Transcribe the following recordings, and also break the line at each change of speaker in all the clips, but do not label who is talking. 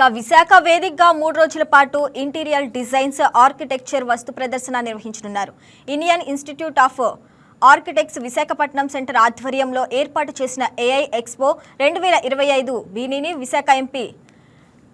ఇక విశాఖ వేదికగా మూడు రోజుల పాటు ఇంటీరియర్ డిజైన్స్ ఆర్కిటెక్చర్ వస్తు ప్రదర్శన నిర్వహించనున్నారు. Indian institute of architects Visakhapatnam centre ఆధ్వర్యంలో ఏర్పాటు చేసిన ఏఐ ఎక్స్పో రెండు వేల ఇరవై ఐదు దీనిని విశాఖ ఎంపీ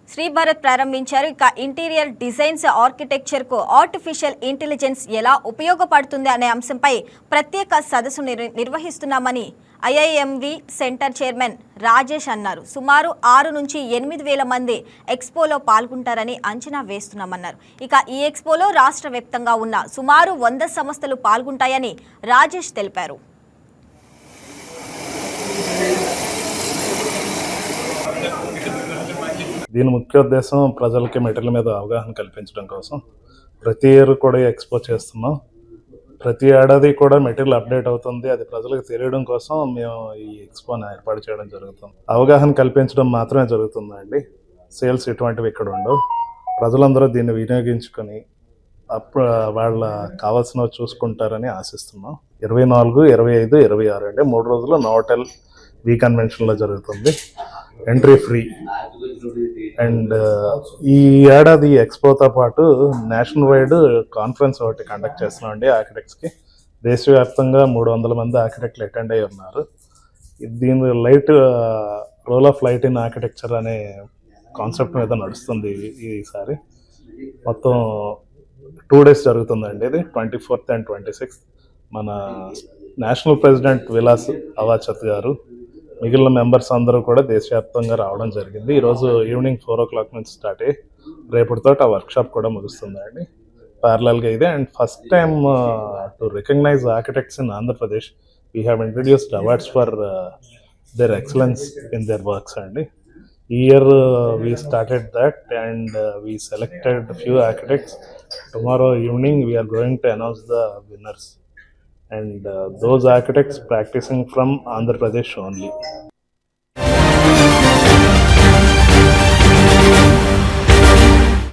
శ్రీభారత్ ప్రారంభించారు. ఇక ఇంటీరియర్ డిజైన్స్ ఆర్కిటెక్చర్కు ఆర్టిఫిషియల్ ఇంటెలిజెన్స్ ఎలా ఉపయోగపడుతుంది అనే అంశంపై ప్రత్యేక సదస్సు నిర్వహిస్తున్నామని ఐఐఎంవి సెంటర్ చైర్మన్ రాజేష్ అన్నారు. సుమారు ఆరు నుంచి ఎనిమిది వేల మంది ఎక్స్పోలో పాల్గొంటారని అంచనా వేస్తున్నామన్నారు. ఇక ఈ ఎక్స్పోలో రాష్ట్ర వ్యాప్తంగా ఉన్న సుమారు వంద సంస్థలు పాల్గొంటాయని రాజేష్ తెలిపారు.
దీని ముఖ్య ఉద్దేశం ప్రజలకి మెటీరియల్ మీద అవగాహన కల్పించడం కోసం ప్రతి ఇయర్ కూడా ఎక్స్పో చేస్తున్నాం. ప్రతి ఏడాది కూడా మెటీరియల్ అప్డేట్ అవుతుంది. అది ప్రజలకు తెలియడం కోసం మేము ఈ ఎక్స్పోని ఏర్పాటు చేయడం జరుగుతుంది. అవగాహన కల్పించడం మాత్రమే జరుగుతుందండి. సేల్స్ ఇటువంటివి ఇక్కడ ఉండవు. ప్రజలందరూ దీన్ని వినియోగించుకొని అప్పుడు వాళ్ళ కావాల్సినవి చూసుకుంటారని ఆశిస్తున్నాం. ఇరవై నాలుగు ఇరవై ఐదు ఇరవై ఆరు అంటే మూడు రోజులు నోటెల్ వి కన్వెన్షన్లో జరుగుతుంది. Entry free. అండ్ ఈ ఏడాది ఎక్స్పోతో పాటు నేషనల్ వైడ్ కాన్ఫరెన్స్ ఒకటి కండక్ట్ చేస్తున్నాం అండి ఆర్కిటెక్ట్స్కి దేశవ్యాప్తంగా మూడు వందల మంది ఆర్కిటెక్ట్లు అటెండ్ అయి ఉన్నారు. దీని light role of light in architecture అనే కాన్సెప్ట్ మీద నడుస్తుంది ఈసారి. మొత్తం టూ డేస్ జరుగుతుందండి ఇది twenty fourth and twenty sixth మన నేషనల్ ప్రెసిడెంట్ విలాస్ అవాచత్ గారు మిగిలిన మెంబర్స్ అందరూ కూడా దేశవ్యాప్తంగా రావడం జరిగింది. ఈరోజు ఈవినింగ్ ఫోర్ ఓ క్లాక్ నుంచి స్టార్ట్ అయ్యి రేపటితో ఆ వర్క్షాప్ కూడా ముగుస్తుందండి. ప్యారలల్గా ఇదే. And first time to recognise architects in Andhra Pradesh we have introduced awards for their excellence in their works అండి. ఈ year we started that and we selected few architects tomorrow evening we are going to announce the winners and uh, those architects practicing from Andhra Pradesh only.